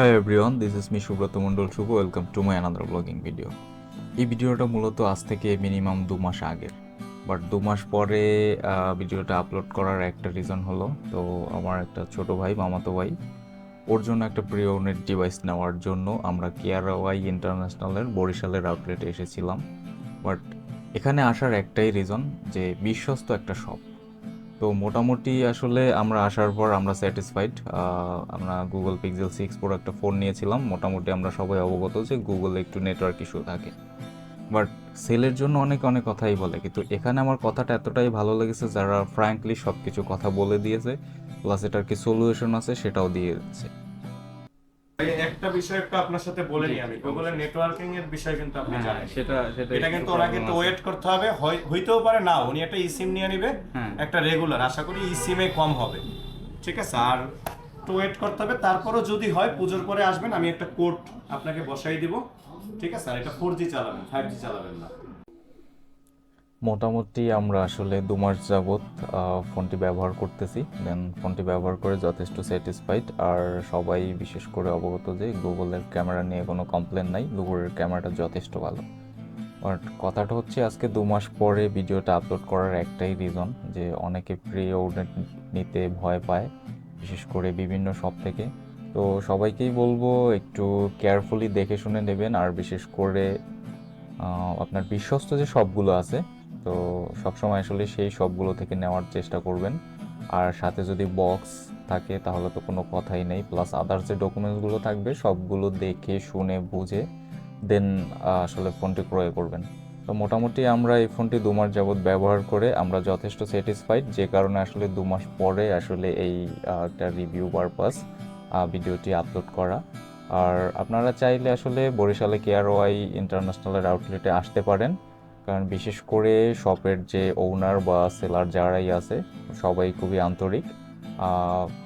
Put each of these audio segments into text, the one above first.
Hi everyone this is me Subrata Mondal Shubho welcome to my another blogging video এই ভিডিওটা মূলত আজ থেকে মিনিমাম দু মাস আগের। বাট দু মাস পরে ভিডিওটা আপলোড করার একটা রিজন হলো। তো আমার একটা ছোট ভাই, মামাতো ভাই, ওর জন্য একটা প্রিয় নেট ডিভাইস নেওয়ার জন্য আমরা কেয়ারওয়াই ইন্টারন্যাশনালের বরিশালের আউটলেটে এসেছিলাম। বাট এখানে আসার একটাই রিজন যে বিশ্বস্ত একটা শপ তো মোটামুটি আসলে আমরা আসার পর আমরা স্যাটিসফাইড আমরা গুগল পিক্সেল সিক্স প্রো একটা ফোন নিয়েছিলাম। মোটামুটি আমরা সবাই অবগত যে গুগলে একটু নেটওয়ার্ক ইস্যু থাকে। বাট সেলের জন্য অনেক অনেক কথাই বলে, কিন্তু এখানে আমার কথাটা এতটাই ভালো লেগেছে যারা ফ্র্যাঙ্কলি সব কিছু কথা বলে দিয়েছে প্লাস এটার কি সলিউশন আছে সেটাও দিয়ে দিচ্ছে একটা বিষয় একটু আপনার সাথে বলে নিই আমি। গুগলের নেটওয়ার্কিং এর বিষয় কিন্তু আপনি হ্যাঁ, জানেন। সেটা সেটা এটা কিন্তু ওনাকে একটু ওয়েট করতে হবে। হইতেও পারে না উনি একটা ইসিম নিয়ে নিবে হ্যাঁ। একটা রেগুলার আশা করি ইসিমে কম হবে। ঠিক আছে? আর একটু ওয়েট করতে হবে। তারপরও যদি হয় পুজোর পরে আসবেন আমি একটা কোড আপনাকে বসাই দিব। ঠিক আছে? আর এটা ফোর জি চালাবেন ফাইভ জি চালাবেন না। মোটামুটি আমরা আসলে দু মাস যাবৎ ফোনটি ব্যবহার করতেছি। দেন ফোনটি ব্যবহার করে যথেষ্ট স্যাটিসফাইড আর সবাই বিশেষ করে অবগত যে গুগলের ক্যামেরা নিয়ে কোনো কমপ্লেন নাই। গুগলের ক্যামেরাটা যথেষ্ট ভালো। বাট কথাটা হচ্ছে আজকে দু মাস পরে ভিডিওটা আপলোড করার একটাই রিজন যে অনেকে প্রি অর্ডার নিতে ভয় পায়, বিশেষ করে বিভিন্ন শপ থেকে। তো সবাইকেই বলব একটু কেয়ারফুলি দেখে শুনে নেবেন। আর বিশেষ করে আপনার বিশ্বস্ত যে শপগুলো আছে তো সবসময় আসলে সেই সবগুলো থেকে নেওয়ার চেষ্টা করবেন। আর সাথে যদি বক্স থাকে তাহলে তো কোনো কথাই নেই। প্লাস আদার্স যে ডকুমেন্টসগুলো থাকবে সবগুলো দেখে, শুনে, বুঝে দেন আসলে ফোনটি ক্রয় করবেন। তো মোটামুটি আমরা এই ফোনটি দু মাস যাবৎ ব্যবহার করে আমরা যথেষ্ট স্যাটিসফাইড যে কারণে আসলে দু মাস পরে আসলে এই একটা রিভিউ পারপাস ভিডিওটি আপলোড করা। আর আপনারা চাইলে আসলে বরিশালে কেয়ারওয়াই ইন্টারন্যাশনালের আউটলেটে আসতে পারেন। কারণ বিশেষ করে শপের যে ওনার বা সেলার যারাই আছে, সবাই খুবই আন্তরিক।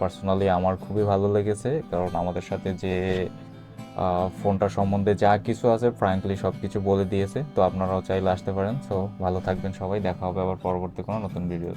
পার্সোনালি আমার খুবই ভালো লেগেছে, কারণ আমাদের সাথে যে ফোনটা সম্বন্ধে যা কিছু আছে ফ্র্যাঙ্কলি সব কিছু বলে দিয়েছে। তো আপনারাও চাইলে আসতে পারেন। সো ভালো থাকবেন সবাই, দেখা হবে আবার পরবর্তী কোনো নতুন ভিডিও